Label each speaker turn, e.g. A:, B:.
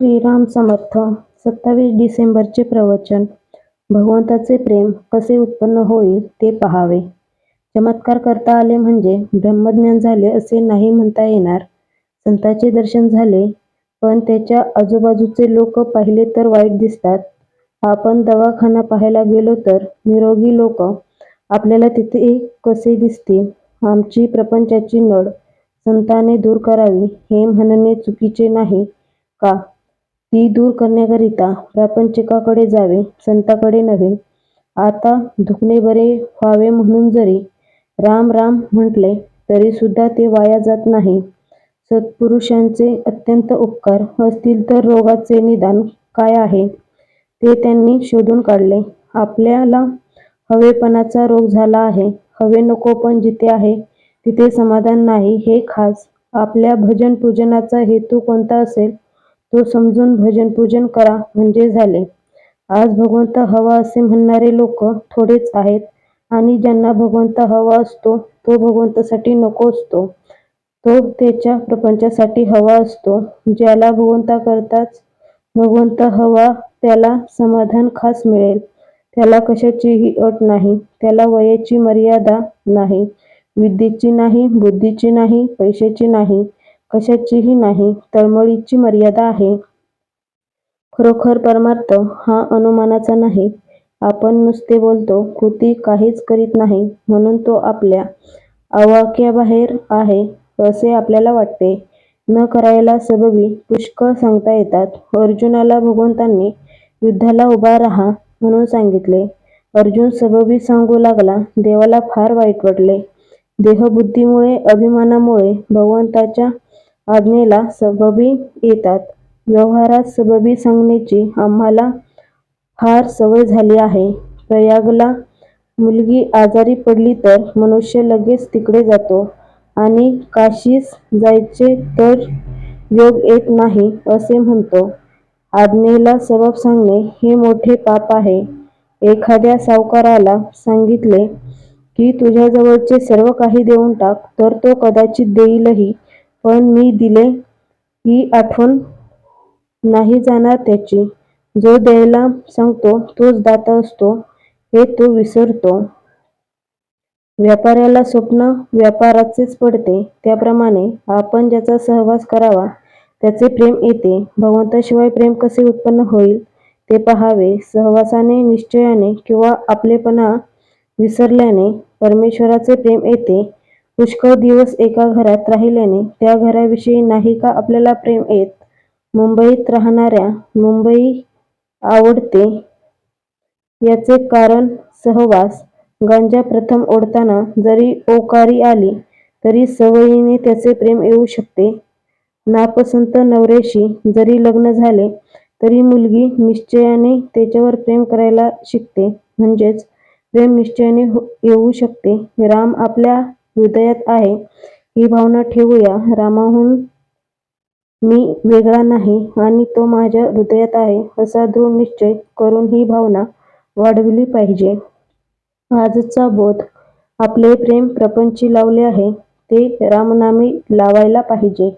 A: श्रीराम समर्थ सत्तावीस डिसेंबरचे प्रवचन. भगवंताचे प्रेम कसे उत्पन्न होईल ते पहावे. चमत्कार करता आले म्हणजे ब्रह्मज्ञान झाले असे नाही म्हणता येणार. संतांचे दर्शन झाले पण त्याच्या आजूबाजूचे लोक पाहिले तर वाईट दिसतात. आपण दवाखाना पाहायला गेलो तर निरोगी लोक आपल्याला तिथे कसे दिसतील? आमची प्रपंचाची नळ संताने दूर करावी हे म्हणणे चुकीचे नाही का? ती दूर करण्याकरिता प्रापंचिकाकडे जावे संतांकडे नव्हे. आता दुखणे बरे व्हावे म्हणून जरी राम राम म्हटले तरी सुद्धा ते वाया जात नाही. सत्पुरुषांचे अत्यंत उपकार असतील तर रोगाचे निदान काय आहे? ते त्यांनी शोधून काढले. आपल्याला हवेपणाचा रोग झाला आहे. हवे नको पण जिथे आहे तिथे समाधान नाही. हे खास आपल्या भजन पूजनाचा हेतू कोणता असेल? तो समजून भजन पूजन करा म्हणजे झाले. आज भगवंत हवा असे म्हणणारे लोक थोडेच आहेत आणि ज्यांना भगवंत हवा असतो तो भगवंतासाठी नको असतो. तो त्याच्या प्रपंचासाठी हवा असतो. ज्याला भगवंताकरताच भगवंत हवा त्याला समाधान खास मिळेल. त्याला कशाचीही अट नाही. त्याला वयाची मर्यादा नाही. विद्येची नाही बुद्धीची नाही पैशाची नाही. कशाचीही नाही तळमळीची मर्यादा आहे. खरोखर परमार्थ हा अनुमानाचा नाही. आपण नुसते बोलतो कृती काहीच करीत नाही म्हणून तो आपल्या आवाक्याबाहेर आहे असे आपल्याला वाटते. न करायला सबबी पुष्कळ सांगता येतात. अर्जुनाला भगवंतांनी युद्धाला उभा राहा म्हणून सांगितले. अर्जुन सबबी सांगू लागला देवाला फार वाईट वाटले. देहबुद्धीमुळे अभिमानामुळे भगवंताच्या आज्ञेला सबबी येतात. व्यवहारात सबबी सांगण्याची आम्हाला फार सवय झाली आहे. प्रयागला मुलगी आजारी पडली तर मनुष्य लगेच तिकडे जातो आणि काशीस जायचे तर योग येत नाही असे म्हणतो. आज्ञेला सबब सांगणे हे मोठे पाप आहे. एखाद्या सावकाराला सांगितले की तुझ्याजवळचे सर्व काही देऊन टाक तर तो कदाचित देईलही. पण मी दिले ही आठवण नाही जाणार त्याची. जो द्यायला सांगतो तोच दाता असतो हे तो विसरतो. व्यापाऱ्याला स्वप्न व्यापाराचेच पडते. त्याप्रमाणे आपण ज्याचा सहवास करावा त्याचे प्रेम येते. भगवंताशिवाय प्रेम कसे उत्पन्न होईल ते पहावे. सहवासाने निश्चयाने किंवा आपलेपणा विसरल्याने परमेश्वराचे प्रेम येते. पुष्कळ दिवस एका घरात राहिल्याने त्या घराविषयी नाही का आपल्याला प्रेम येत? मुंबईत राहणाऱ्या मुंबई आवडते याचे कारण सहवास. गांजा प्रथम ओढताना जरी ओकारी आली तरी सवयीने त्याचे प्रेम येऊ शकते. नापसंत नवऱ्याशी जरी लग्न झाले तरी मुलगी निश्चयाने त्याच्यावर प्रेम करायला शिकते. म्हणजेच प्रेम निश्चयाने हो-, येऊ शकते. राम आपल्या हृदयात आहे. ही भावना ठेवूया. रामाहून मी वेगळा नाही आणि तो माझ्या हृदयात आहे असा दृढ निश्चय करून ही भावना वाढविली पाहिजे. आजचा बोध आपले प्रेम प्रपंची लावले आहे. ते रामनामी लावायला पाहिजे.